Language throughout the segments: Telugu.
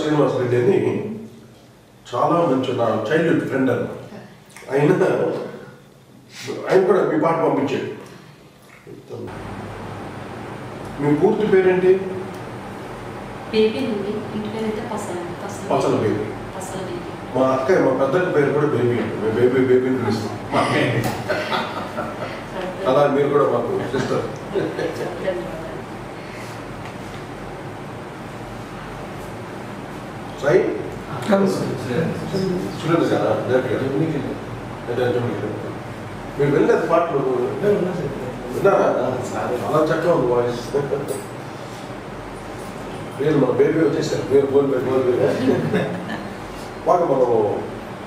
శ్రీనివాస్ రెడ్డి అని చాలా మంచి నా చైల్డ్హుడ్ ఫ్రెండ్ అన్న ఆయన ఆయన కూడా మీ పాట పంపించాడు. మీ పూర్తి పేరేంటి? పసల బేబీ. మా అక్కయ్య మా పెద్దక్క పేరు కూడా బేబీ మేము బేబీ బేబీని పిలుస్తాం. అలా మీరు కూడా మాకు సిస్టర్ చూడండి కదా మీరు వెళ్ళేది పాటలు విన్నారా చాలా చక్కగా ఉంది వాయిస్ మీరు మన బేబీ వచ్చేసారు మీరు గోల్ బై గోల్ బాగా మనం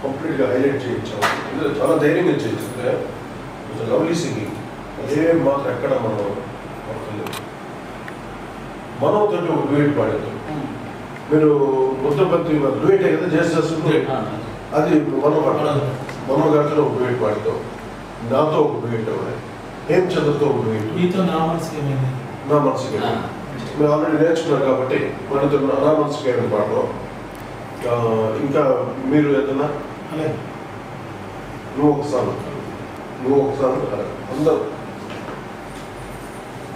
కంప్లీట్గా హైలైట్ చేయొచ్చు చాలా ధైర్యంగా చేయొచ్చు లవ్లీ సింగింగ్ అదే మాత్రం ఎక్కడ మనం పడతలేదు మనోతో ఒక డ్యూయట్ పాడేది మీరు ముద్దపత్తి డ్యూయటే కదా చేసేస్తుంది అది మనం మనో గారితో ఒక డ్యూయట్ పాడతాం నాతో ఒక డ్యూయట్ అవ్వాలి ఏం చంద్రతో ఒక డ్యూయట్ నా మనసుకి మీరు ఆల్రెడీ నేర్చుకున్నారు కాబట్టి మనతో నా మనసుకి ఏమైనా పాడతాం ఆ, ఇంకా మీరు ఏదన్నా? నువ్వు ఒకసారి నువ్వు ఒకసారి అందరూ.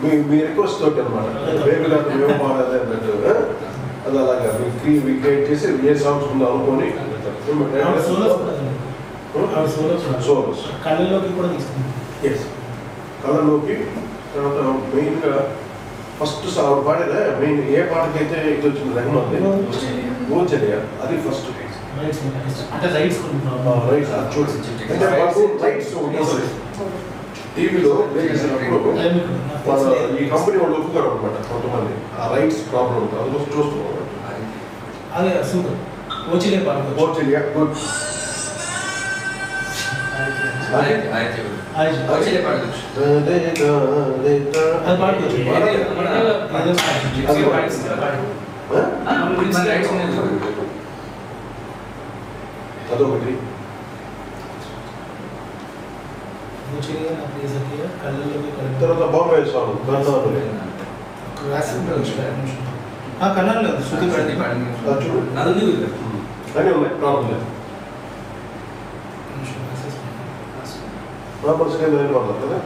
మీ మీ రిక్వెస్ట్ తోటి అనమాట బేబీ గారు మేము పాడాలి అన్నట్టు? అది అలాగా. మీ ఫ్రీ వీకెండ్ చేసి ఏ సాంగ్స్ ఉందో అనుకొని. సోలోస్ కళ్ళల్లోకి కూడా ఎస్ కళలోకి తర్వాత మెయిన్గా ఫస్ట్ ఆవిడ పాడేదా? మెయిన్ ఏ పాటకైతే ఇది వచ్చింది? రెహమాన్ ఓచర్య అది ఫస్ట్ అంటే రైట్స్ చూడండి. మాకు రైట్స్ ఉంటుంది. టీవీలో ప్లే చేసినప్పుడు అదే మీకు నాకు వాళ్ళ తెలిసిందే. ఈ కంపెనీ వాళ్ళు ఒప్పుకోరు అనమాట కొంతమంది ఆ రైట్స్ ప్రాబ్లం ఉంటుంది అందుకోసం చూస్తున్నాం అదే సూపర్ కోచిలే పాడుకోవచ్చు ఓచర్య గుడ్ అది అది పాడుకోవచ్చు ఏదో అదొకటి కోచిలే నా ప్రియ సఖియ కళ్ళల్లోకి కరెక్ట్ తర్వాత బాంబే సాంగ్ గంధాలు ఆ కళ్ళల్లో శృతి పడింది అది చూడు అన్నీ ఉన్నాయి ప్రాబ్లం లేదు నా మనసుకి ఏదో వెళ్ళిపోతారు కదా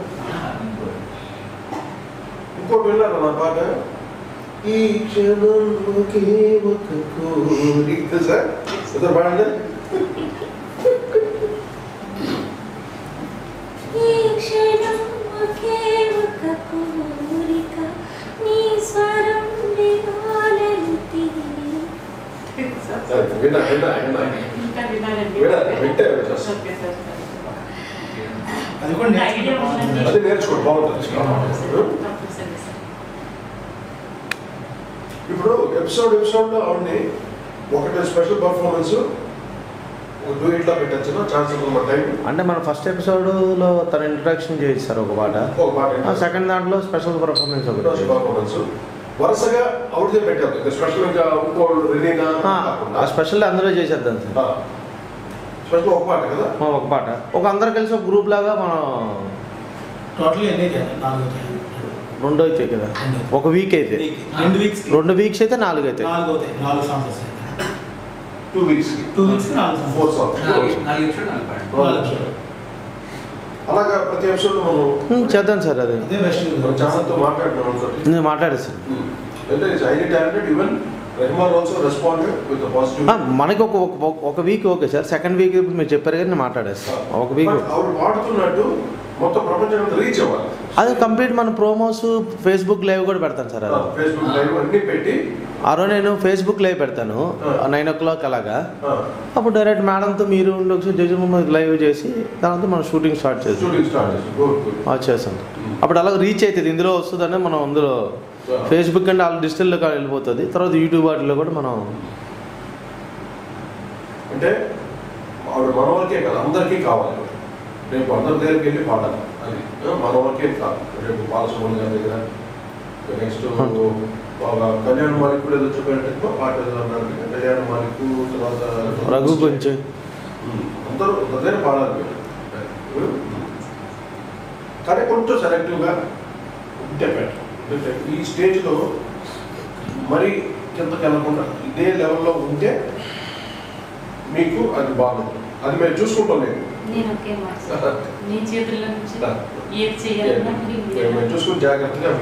ఇంకోటి విన్నారా నా పాట ఈ క్షణం ఒకే ఒక కోరిక సార్ ఇద్దరు పాడండి విన్నా విన్నా విన్నా విన్నా వింటే అది కూడా. అది నేర్చుకోండి బాగుంటుంది. ఇప్పుడు ఎపిసోడ్ ఎపిసోడ్లో ఆవిడని ఒకటి స్పెషల్ పర్ఫార్మెన్స్ ఛాన్స్ అంటే మన ఫస్ట్ ఎపిసోడ్లో తన ఇంట్రడక్షన్ చేస్తారు ఒక పాట. ఒక పాట సెకండ్ దాంట్లో స్పెషల్ పర్ఫార్మెన్స్ ఒకటి. పర్ఫార్మెన్స్ వరుసగా పెట్టారు స్పెషల్ ఇంకా ఇంకో రిలీనా ఆ స్పెషల్ అందరూ చేసేద్దాం సార్. స్పెషల్ ఒక పాట కదా? ఒక పాట. ఒక అందరు కలిసి ఒక గ్రూప్ లాగా మనం టోటల్ ఎన్ని అవుతాయి. రెండు అయితే కదా. ఒక వీక్ అయితే. రెండు వీక్స్ రెండు వీక్స్ అయితే నాలుగు అయితే నాలుగు అవుతాయి నాలుగు సాంగ్స్ వస్తాయి. టూ వీక్స్ టూ వీక్స్ నాలుగు సాంగ్స్ ఫోర్ సాంగ్స్ అలాగా ప్రతి ఎపిసోడ్ మనం ఉమ్, చేద్దాం సార్ అది. అదే బెస్ట్ మన ఛానల్తో మాట్లాడినాం అనుకోండి నేను మాట్లాడేస్తాను అంటే it's highly talented even Rahman also responded with positive ఆ, మనకి ఒక ఒక- ఒక week okay sir. Second week ఇప్పుడు మీరు చెప్పారు కానీ నేను మాట్లాడేస్తాను ఒక వీక్ ఆవిడ పాడుతున్నట్టు మొత్తం ప్రపంచం రీచ్ అవ్వాలి. అది కంప్లీట్ మన ప్రోమోస్ ఫేస్బుక్ లైవ్ కూడా పెడతాను సార్ అది. ఫేస్బుక్ లైవ్ అన్ని పెట్టి ఆ రోజు నేను ఫేస్బుక్ లైవ్ పెడతాను. నైన్ ఓ క్లాక్ అలాగా. అప్పుడు డైరెక్ట్ మేడంతో మీరు ఉండి ఒకసారి జడ్జి లైవ్ చేసి తర్వాత మనం షూటింగ్ స్టార్ట్ చేస్తాం చేస్తాం. అప్పుడు అలా రీచ్ అవుతుంది. ఇందులో వస్తుందని మనం అందులో ఫేస్బుక్ అంటే వాళ్ళు డిజిటల్లో వెళ్ళిపోతుంది. తర్వాత యూట్యూబ్ వాటిలో కూడా మనం అంటే కదా అందరికీ కావాలి. రేపు అందరి దగ్గరికి వెళ్ళి పాడాలి మన వరకే కాదు రేపు బాలసుబ్రహ్మణ్యం గారి దగ్గర. నెక్స్ట్ కళ్యాణ మాలిక్ కూడా ఏదో చెప్పారంటే పాట కదా, కళ్యాణ మాలిక్ తర్వాత రఘు కొంచెం. అందరూ దగ్గర పాడాలి. కానీ కొంచెం సెలెక్టివ్గా ఉంటే ఈ స్టేజ్లో మరి కిందకి వెళ్ళకుండా ఇదే లెవెల్లో ఉంటే మీకు అది బాగుంటుంది. అది మేము చూసుకుంటాం నేను. నేను ఒకే మాట చేతుల్లో నుంచి ఏది చేయాలన్నా చూసుకుని జాగ్రత్తగా